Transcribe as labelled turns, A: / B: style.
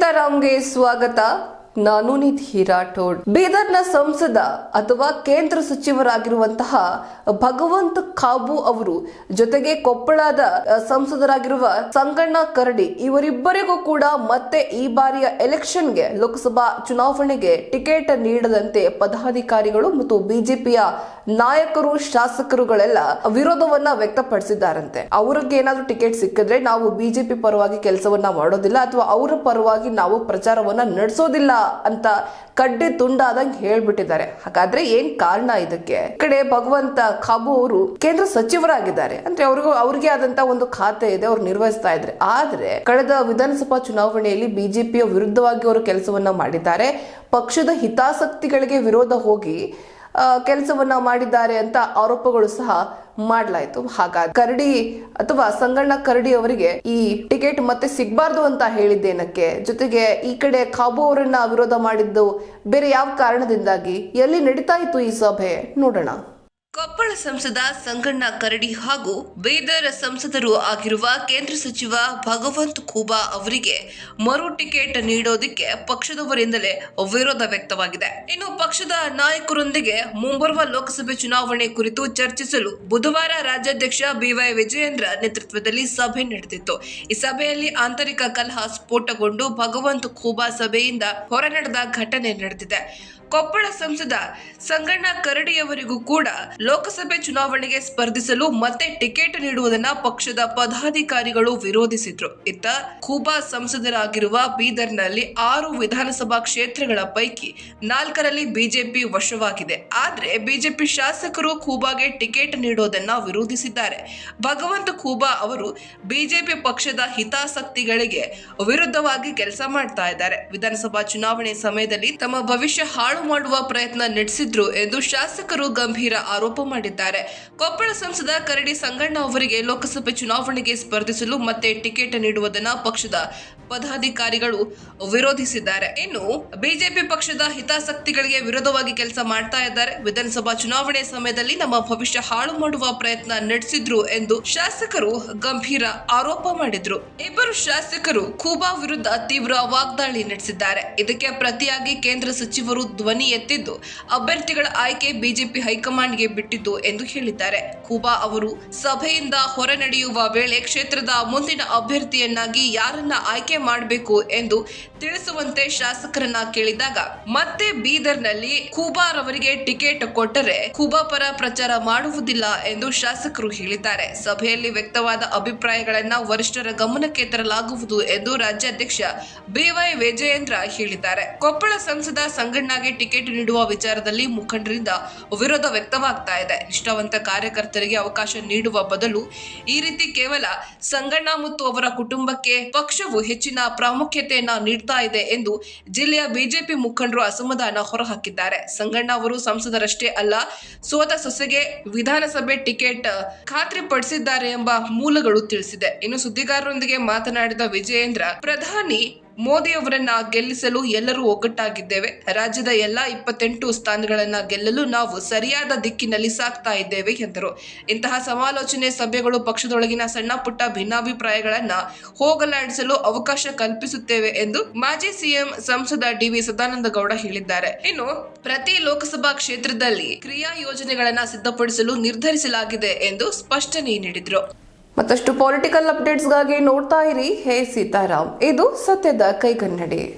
A: ಸೀತಾರಾಮ್ಗೆ ಸ್ವಾಗತ ನಾನು ನಿಧಿ ರಾಠೋಡ್ ಬೀದರ್ನ ಸಂಸದ ಅಥವಾ ಕೇಂದ್ರ ಸಚಿವರಾಗಿರುವಂತಹ ಭಗವಂತ ಖಾಬು ಅವರು ಜೊತೆಗೆ ಕೊಪ್ಪಳದ ಸಂಸದರಾಗಿರುವ ಸಂಗಣ್ಣ ಕರಡಿ ಇವರಿಬ್ಬರಿಗೂ ಕೂಡ ಮತ್ತೆ ಈ ಬಾರಿಯ ಎಲೆಕ್ಷನ್ಗೆ ಲೋಕಸಭಾ ಚುನಾವಣೆಗೆ ಟಿಕೆಟ್ ನೀಡದಂತೆ ಪದಾಧಿಕಾರಿಗಳು ಮತ್ತು ಬಿಜೆಪಿಯ ನಾಯಕರು, ಶಾಸಕರುಗಳೆಲ್ಲ ವಿರೋಧವನ್ನ ವ್ಯಕ್ತಪಡಿಸಿದ್ದಾರಂತೆ. ಅವ್ರಿಗೆ ಏನಾದ್ರೂ ಟಿಕೆಟ್ ಸಿಕ್ಕಿದ್ರೆ ನಾವು ಬಿಜೆಪಿ ಪರವಾಗಿ ಕೆಲಸವನ್ನ ಮಾಡೋದಿಲ್ಲ ಅಥವಾ ಅವರ ಪರವಾಗಿ ನಾವು ಪ್ರಚಾರವನ್ನ ನಡೆಸೋದಿಲ್ಲ ಅಂತ ಕಡ್ಡಿ ತುಂಡಾದಂಗೆ ಹೇಳ್ಬಿಟ್ಟಿದ್ದಾರೆ. ಹಾಗಾದ್ರೆ ಏನ್ ಕಾರಣ ಇದಕ್ಕೆ? ಕಡೆ ಭಗವಂತ ಖಾಬು ಅವರು ಕೇಂದ್ರ ಸಚಿವರಾಗಿದ್ದಾರೆ. ಅಂದ್ರೆ ಅವ್ರಿಗೂ ಅವ್ರಿಗೆ ಆದಂತ ಒಂದು ಖಾತೆ ಇದೆ, ಅವ್ರು ನಿರ್ವಹಿಸ್ತಾ ಇದ್ರೆ. ಆದ್ರೆ ಕಳೆದ ವಿಧಾನಸಭಾ ಚುನಾವಣೆಯಲ್ಲಿ ಬಿಜೆಪಿಯ ವಿರುದ್ಧವಾಗಿ ಅವರು ಕೆಲಸವನ್ನ ಮಾಡಿದ್ದಾರೆ. ಪಕ್ಷದ ಹಿತಾಸಕ್ತಿಗಳಿಗೆ ವಿರೋಧ ಹೋಗಿ ಕೆಲಸವನ್ನ ಮಾಡಿದ್ದಾರೆ ಅಂತ ಆರೋಪಗಳು ಸಹ ಮಾಡಲಾಯಿತು. ಹಾಗಾಗಿ ಕರಡಿ ಅಥವಾ ಸಂಗಣ್ಣ ಕರಡಿ ಅವರಿಗೆ ಈ ಟಿಕೆಟ್ ಮತ್ತೆ ಸಿಗಬಾರ್ದು ಅಂತ ಹೇಳಿದ್ದೇನಕ್ಕೆ? ಜೊತೆಗೆ ಈ ಕಡೆ ಕಾಬು ಅವರನ್ನ ವಿರೋಧ ಮಾಡಿದ್ದು ಬೇರೆ ಯಾವ ಕಾರಣದಿಂದಾಗಿ? ಎಲ್ಲಿ ನಡೀತಾ ಇತ್ತು ಈ ಸಭೆ? ನೋಡೋಣ. ಕೊಪ್ಪಳ ಸಂಸದ ಸಂಗಣ್ಣ ಕರಡಿ ಹಾಗೂ ಬೀದರ್ ಸಂಸದರು ಆಗಿರುವ ಕೇಂದ್ರ ಸಚಿವ ಭಗವಂತ್ ಖೂಬಾ ಅವರಿಗೆ ಮರು ಟಿಕೆಟ್ ನೀಡೋದಕ್ಕೆ ಪಕ್ಷದವರಿಂದಲೇ ವಿರೋಧ ವ್ಯಕ್ತವಾಗಿದೆ. ಇನ್ನು ಪಕ್ಷದ ನಾಯಕರೊಂದಿಗೆ ಮುಂಬರುವ ಲೋಕಸಭೆ ಚುನಾವಣೆ ಕುರಿತು ಚರ್ಚಿಸಲು ಬುಧವಾರ ರಾಜ್ಯಾಧ್ಯಕ್ಷ ಬಿವೈ ವಿಜಯೇಂದ್ರ ನೇತೃತ್ವದಲ್ಲಿ ಸಭೆ ನಡೆದಿತ್ತು. ಈ ಸಭೆಯಲ್ಲಿ ಆಂತರಿಕ ಕಲಹ ಸ್ಫೋಟಗೊಂಡು ಭಗವಂತ್ ಖೂಬಾ ಸಭೆಯಿಂದ ಹೊರನಡೆದ ಘಟನೆ ನಡೆದಿದೆ. ಕೊಪ್ಪಳ ಸಂಸದ ಸಂಗಣ್ಣ ಕರಡಿಯವರಿಗೂ ಕೂಡ ಲೋಕಸಭೆ ಚುನಾವಣೆಗೆ ಸ್ಪರ್ಧಿಸಲು ಮತ್ತೆ ಟಿಕೆಟ್ ನೀಡುವುದನ್ನ ಪಕ್ಷದ ಪದಾಧಿಕಾರಿಗಳು ವಿರೋಧಿಸಿದ್ರು. ಇತ್ತ ಖೂಬಾ ಸಂಸದರಾಗಿರುವ ಬೀದರ್ನಲ್ಲಿ ಆರು ವಿಧಾನಸಭಾ ಕ್ಷೇತ್ರಗಳ ಪೈಕಿ ನಾಲ್ಕರಲ್ಲಿ ಬಿಜೆಪಿ ವಶವಾಗಿದೆ. ಆದ್ರೆ ಬಿಜೆಪಿ ಶಾಸಕರು ಖೂಬಾಗೆ ಟಿಕೆಟ್ ನೀಡೋದನ್ನ ವಿರೋಧಿಸಿದ್ದಾರೆ. ಭಗವಂತ ಖೂಬಾ ಅವರು ಬಿಜೆಪಿ ಪಕ್ಷದ ಹಿತಾಸಕ್ತಿಗಳಿಗೆ ವಿರುದ್ಧವಾಗಿ ಕೆಲಸ ಮಾಡ್ತಾ ಇದ್ದಾರೆ. ವಿಧಾನಸಭಾ ಚುನಾವಣೆ ಸಮಯದಲ್ಲಿ ತಮ್ಮ ಭವಿಷ್ಯ ಹಾಳು ಮಾಡುವ ಪ್ರಯತ್ನ ನಡೆಸಿದ್ರು ಎಂದು ಶಾಸಕರು ಗಂಭೀರ ಆರೋಪ ಮಾಡಿದ್ದಾರೆ. ಕೊಪ್ಪಳ ಸಂಸದ ಕರಡಿ ಸಂಗಣ್ಣ ಅವರಿಗೆ ಲೋಕಸಭೆ ಚುನಾವಣೆಗೆ ಸ್ಪರ್ಧಿಸಲು ಮತ್ತೆ ಟಿಕೆಟ್ ನೀಡುವುದನ್ನು ಪಕ್ಷದ ಪದಾಧಿಕಾರಿಗಳು ವಿರೋಧಿಸಿದ್ದಾರೆ. ಇನ್ನು ಬಿಜೆಪಿ ಪಕ್ಷದ ಹಿತಾಸಕ್ತಿಗಳಿಗೆ ವಿರೋಧವಾಗಿ ಕೆಲಸ ಮಾಡ್ತಾ ಇದ್ದಾರೆ. ವಿಧಾನಸಭಾ ಚುನಾವಣೆ ಸಮಯದಲ್ಲಿ ನಮ್ಮ ಭವಿಷ್ಯ ಹಾಳು ಮಾಡುವ ಪ್ರಯತ್ನ ನಡೆಸಿದ್ರು ಎಂದು ಶಾಸಕರು ಗಂಭೀರ ಆರೋಪ ಮಾಡಿದ್ರು. ಇಬ್ಬರು ಶಾಸಕರು ಖೂಬಾ ವಿರುದ್ಧ ತೀವ್ರ ವಾಗ್ದಾಳಿ ನಡೆಸಿದ್ದಾರೆ. ಇದಕ್ಕೆ ಪ್ರತಿಯಾಗಿ ಕೇಂದ್ರ ಸಚಿವರು ಧ್ವನಿ ಎತ್ತಿದ್ದು. ಅಭ್ಯರ್ಥಿಗಳ ಆಯ್ಕೆ ಬಿಜೆಪಿ ಹೈಕಮಾಂಡ್ಗೆ ಬಿಟ್ಟಿದ್ದು ಎಂದು ಹೇಳಿದ್ದಾರೆ. ಕುಬಾ ಅವರು ಸಭೆಯಿಂದ ಹೊರ ನಡೆಯುವ ವೇಳೆ ಕ್ಷೇತ್ರದ ಮುಂದಿನ ಅಭ್ಯರ್ಥಿಯನ್ನಾಗಿ ಯಾರನ್ನ ಆಯ್ಕೆ ಮಾಡಬೇಕು ಎಂದು ತಿಳಿಸುವಂತೆ ಶಾಸಕರನ್ನ ಕೇಳಿದಾಗ, ಮತ್ತೆ ಬೀದರ್ನಲ್ಲಿ ಖೂಬಾರ್ ಅವರಿಗೆ ಟಿಕೆಟ್ ಕೊಟ್ಟರೆ ಕುಬಾ ಪರ ಪ್ರಚಾರ ಮಾಡುವುದಿಲ್ಲ ಎಂದು ಶಾಸಕರು ಹೇಳಿದ್ದಾರೆ. ಸಭೆಯಲ್ಲಿ ವ್ಯಕ್ತವಾದ ಅಭಿಪ್ರಾಯಗಳನ್ನ ವರಿಷ್ಠರ ಗಮನಕ್ಕೆ ತರಲಾಗುವುದು ಎಂದು ರಾಜ್ಯಾಧ್ಯಕ್ಷ ಬಿವೈ ವಿಜಯೇಂದ್ರ ಹೇಳಿದ್ದಾರೆ. ಕೊಪ್ಪಳ ಸಂಸದ ಸಂಗಣ್ಣಗೆ ಟಿಕೆಟ್ ನೀಡುವ ವಿಚಾರದಲ್ಲಿ ಮುಖಂಡರಿಂದ ವಿರೋಧ ವ್ಯಕ್ತವಾಗ್ತಾ ಇದೆ. ನಿಷ್ಠಾವಂತ ಕಾರ್ಯಕರ್ತರಿಗೆ ಅವಕಾಶ ನೀಡುವ ಬದಲು ಈ ರೀತಿ ಕೇವಲ ಸಂಗಣ್ಣ ಮತ್ತು ಅವರ ಕುಟುಂಬಕ್ಕೆ ಪಕ್ಷವು ಹೆಚ್ಚಿನ ಪ್ರಾಮುಖ್ಯತೆಯನ್ನು ನೀಡ್ತಾ ಇದೆ ಎಂದು ಜಿಲ್ಲೆಯ ಬಿಜೆಪಿ ಮುಖಂಡರು ಅಸಮಾಧಾನ ಹೊರಹಾಕಿದ್ದಾರೆ. ಸಂಗಣ್ಣ ಅವರು ಸಂಸದರಷ್ಟೇ ಅಲ್ಲ, ಸೋತ ಸೊಸೆಗೆ ವಿಧಾನಸಭೆ ಟಿಕೆಟ್ ಖಾತ್ರಿಪಡಿಸಿದ್ದಾರೆ ಎಂಬ ಮೂಲಗಳು ತಿಳಿಸಿದೆ. ಇನ್ನು ಸುದ್ದಿಗಾರರೊಂದಿಗೆ ಮಾತನಾಡಿದ ವಿಜಯೇಂದ್ರ, ಪ್ರಧಾನಿ ಮೋದಿ ಅವರನ್ನ ಗೆಲ್ಲಿಸಲು ಎಲ್ಲರೂ ಒಗ್ಗಟ್ಟಾಗಿದ್ದೇವೆ. ರಾಜ್ಯದ ಎಲ್ಲಾ ಇಪ್ಪತ್ತೆಂಟು ಸ್ಥಾನಗಳನ್ನ ಗೆಲ್ಲಲು ನಾವು ಸರಿಯಾದ ದಿಕ್ಕಿನಲ್ಲಿ ಸಾಗ್ತಾ ಇದ್ದೇವೆ ಎಂದರು. ಇಂತಹ ಸಮಾಲೋಚನೆ ಸಭೆಗಳು ಪಕ್ಷದೊಳಗಿನ ಸಣ್ಣ ಪುಟ್ಟ ಭಿನ್ನಾಭಿಪ್ರಾಯಗಳನ್ನ ಹೋಗಲಾಡಿಸಲು ಅವಕಾಶ ಕಲ್ಪಿಸುತ್ತೇವೆ ಎಂದು ಮಾಜಿ ಸಿಎಂ ಸಂಸದ ಡಿವಿ ಸದಾನಂದ ಗೌಡ ಹೇಳಿದ್ದಾರೆ. ಇನ್ನು ಪ್ರತಿ ಲೋಕಸಭಾ ಕ್ಷೇತ್ರದಲ್ಲಿ ಕ್ರಿಯಾ ಯೋಜನೆಗಳನ್ನ ಸಿದ್ಧಪಡಿಸಲು ನಿರ್ಧರಿಸಲಾಗಿದೆ ಎಂದು ಸ್ಪಷ್ಟನೆ ನೀಡಿದ್ರು. ಮತ್ತಷ್ಟು ಪೊಲಿಟಿಕಲ್ ಅಪ್ಡೇಟ್ಸ್ಗಾಗಿ ನೋಡ್ತಾ ಇರಿ. ಹೇ ಸೀತಾರಾಮ್ ಇದು ಸತ್ಯದ ಕೈಗನ್ನಡಿ.